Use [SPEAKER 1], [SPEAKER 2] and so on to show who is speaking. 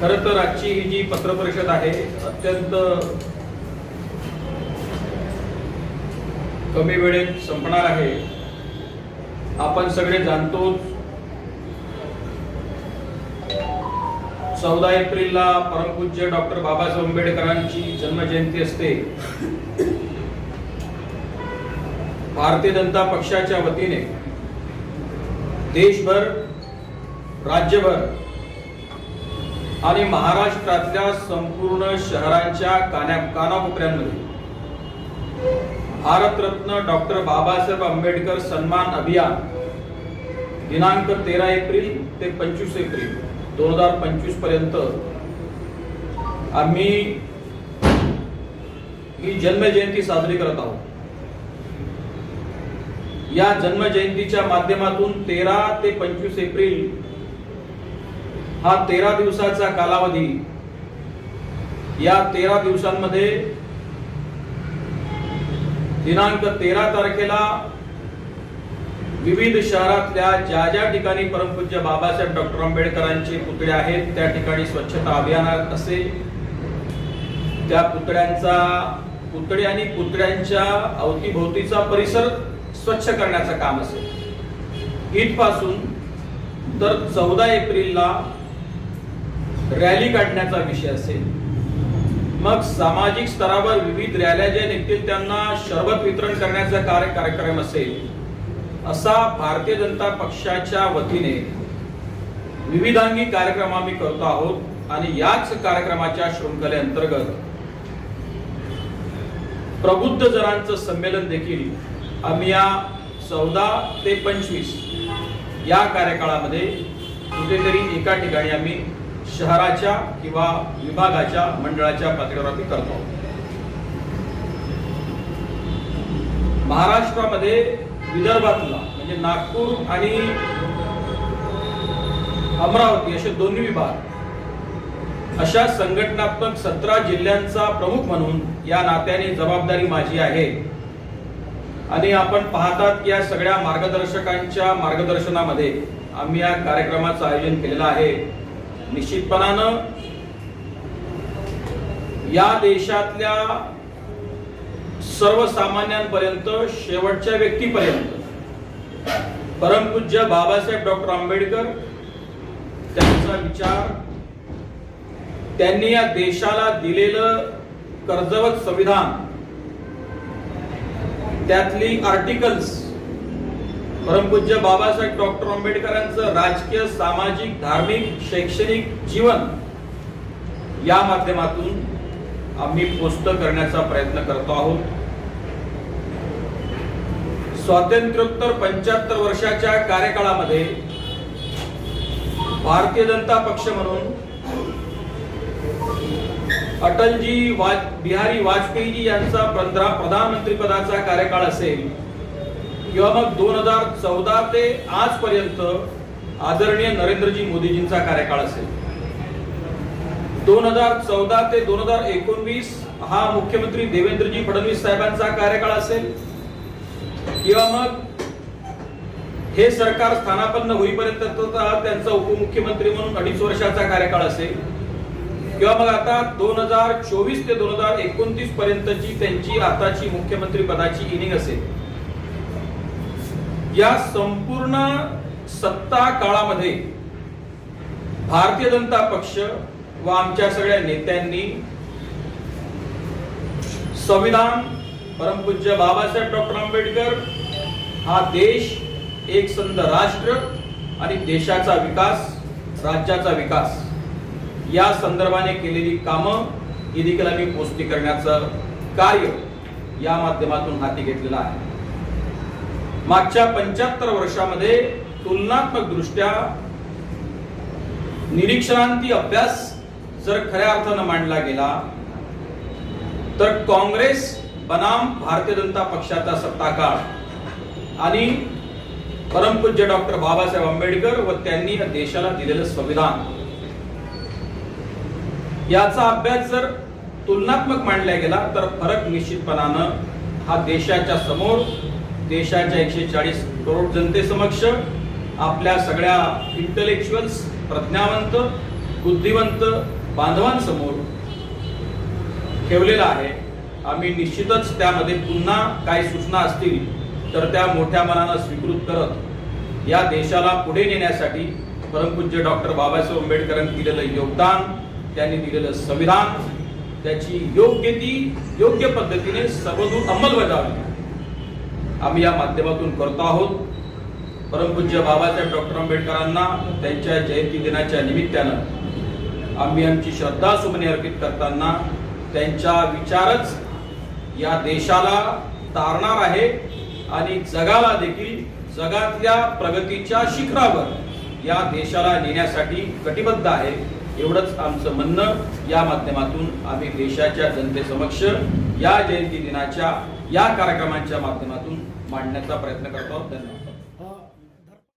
[SPEAKER 1] खरं तर आजची ही जी पत्रपरिषद आहे अत्यंत कमी वेळेत संपणार आहे. आपण सगळे जाणतो चौदा एप्रिलला परमपूज्य डॉक्टर बाबासाहेब आंबेडकरांची जन्मजयंती असते. भारतीय जनता पक्षाच्या वतीने देशभर राज्यभर आणि महाराष्ट्रातल्या संपूर्ण शहरांच्या कान्या कानाकोपऱ्यांमध्ये भारतरत्न डॉक्टर बाबासाहेब आंबेडकर सन्मान अभियान दिनांक तेरा एप्रिल ते पंचवीस एप्रिल दोन हजार पंचवीसपर्यंत आम्ही ही जन्मजयंती साजरी करत आहोत. या जन्मजयंतीच्या माध्यमातून तेरा ते पंचवीस एप्रिल हा तेरा दिवसाचा कालावधी या तेरा दिवसांमध्ये दिनांक तेरा तारखेला विविध शहरातल्या ज्या ज्या ठिकाणी परमपूज्य बाबासाहेब डॉक्टर आंबेडकरांचे पुतळे आहेत त्या ठिकाणी स्वच्छता अभियानात असेल त्या पुतळ्यांचा पुतळे आणि पुतळ्यांच्या अवतीभोवतीचा परिसर स्वच्छ करण्याचं काम असेल इथपासून तर चौदा एप्रिलला रॅली काढण्याचा विषय असेल मग सामाजिक स्तरावर विविध रॅल्या ज्या निघतील त्यांना शरबत वितरण करण्याचा कार्य कार्यक्रम असेल. असा भारतीय जनता पक्षाच्या वतीने विविधांगी कार्यक्रम आम्ही करतो आहोत आणि याच कार्यक्रमाच्या शृंखलेअंतर्गत प्रबुद्ध जनांचं संमेलन देखील आम्ही या चौदा ते पंचवीस या कार्यकाळामध्ये कुठेतरी एका ठिकाणी आम्ही शहराच्या किंवा विभागाच्या मंडळाच्या पातळीवर आम्ही करतो आहोत. महाराष्ट्रामध्ये विदर्भातला म्हणजे नागपूर आणि अमरावती असे दोन्ही विभाग अशा संघटनात्मक सतरा जिल्ह्यांचा प्रमुख म्हणून या नात्याने जबाबदारी माझी आहे. आणि आपण पाहतात की या सगळ्या मार्गदर्शकांच्या मार्गदर्शनामध्ये आम्ही या कार्यक्रमाचं आयोजन केलेलं आहे. निश्चितपणानं या देशातल्या सर्वसामान्यांपर्यंत शेवटच्या व्यक्तीपर्यंत. परमपूज्य बाबासाहेब डॉक्टर आंबेडकर त्यांचा विचार त्यांनी या देशाला दिलेलं कर्जवत संविधान त्यातली आर्टिकल्स परमपूज्य बाबासाहेब डॉक्टर आंबेडकरांचं राजकीय सामाजिक धार्मिक शैक्षणिक जीवन या माध्यमातून आम्ही पोस्ट करण्याचा प्रयत्न करतो आहोत. स्वातंत्र्योत्तर पंच्याहत्तर वर्षाच्या कार्यकाळामध्ये भारतीय जनता पक्ष म्हणून अटलजी वाज बिहारी वाजपेयीजी यांचा पंधरा प्रधानमंत्री पदाचा कार्यकाळ असेल किंवा मग दोन हजार चौदा ते आजपर्यंत आदरणीय नरेंद्रजी मोदीजींचा कार्यकाळ असेल. दोन हजार चौदा ते दोन हजार एकोणवीस हा मुख्यमंत्री देवेंद्रजी फडणवीस साहेबांचा कार्यकाळ असेल किंवा मग हे सरकार स्थानापन्न होईपर्यंत त्यांचा उपमुख्यमंत्री म्हणून अडीच वर्षाचा कार्यकाळ असेल. किंवा मग आता दोन हजार चोवीस ते दोन हजार एकोणतीस पर्यंतची त्यांची आताची मुख्यमंत्री पदाची इनिंग असेल. या संपूर्ण सत्ता काळामध्ये भारतीय जनता पक्ष व आमच्या सगळ्या नेत्यांनी संविधान परमपूज्य बाबासाहेब डॉक्टर आंबेडकर हा देश एक संध राष्ट्र आणि देशाचा विकास राज्याचा विकास. या संदर्भाने केलेली कामं ही देखील आम्ही पोस्टी करण्याचं कार्य या माध्यमातून हाती घेतलेलं आहे. मागच्या पंच्याहत्तर वर्षामध्ये तुलनात्मक दृष्ट्या निरीक्षणांती अभ्यास जर खऱ्या अर्थानं मांडला गेला तर काँग्रेस बनाम भारतीय जनता पक्षाचा सत्ताकाळ आणि परमपूज्य डॉक्टर बाबासाहेब आंबेडकर व त्यांनी या देशाला दिलेलं संविधान. याचा अभ्यास जर तुलनात्मक मांडला गेला तर फरक निश्चितपणानं हा देशाच्या समोर देशाच्या एकशे चाळीस करोड जनतेसमक्ष आपल्या सगळ्या इंटलेक्च्युअल्स प्रज्ञावंत बुद्धिवंत बांधवांसमोर ठेवलेला आहे. आम्ही निश्चितच त्यामध्ये पुन्हा काही सूचना असतील तर त्या मोठ्या मनानं स्वीकृत करत या देशाला पुढे नेण्यासाठी परमपूज्य डॉक्टर बाबासाहेब आंबेडकरांनी दिलेलं योगदान त्यांनी दिलेलं संविधान त्याची योग्य ती योग्य पद्धतीने सर्वदूर अंमलबजावणी आम्ही या माध्यमातून करतो आहोत. परमपूज्य बाबासाहेब डॉक्टर आंबेडकरांना त्यांच्या जयंती दिनाच्या निमित्तानं आम्ही आमची श्रद्धा सुमने अर्पित करताना त्यांच्या विचारच या देशाला तारणार आहे आणि जगाला देखील जगातल्या प्रगतीच्या शिखरावर या देशाला नेण्यासाठी कटिबद्ध आहे एवढंच आमचं म्हणणं. या माध्यमातून आम्ही देशाच्या जनतेसमक्ष या जयंती दिनाच्या या कार्यक्रमांच्या माध्यमातून मांडण्याचा प्रयत्न करतो. धन्यवाद.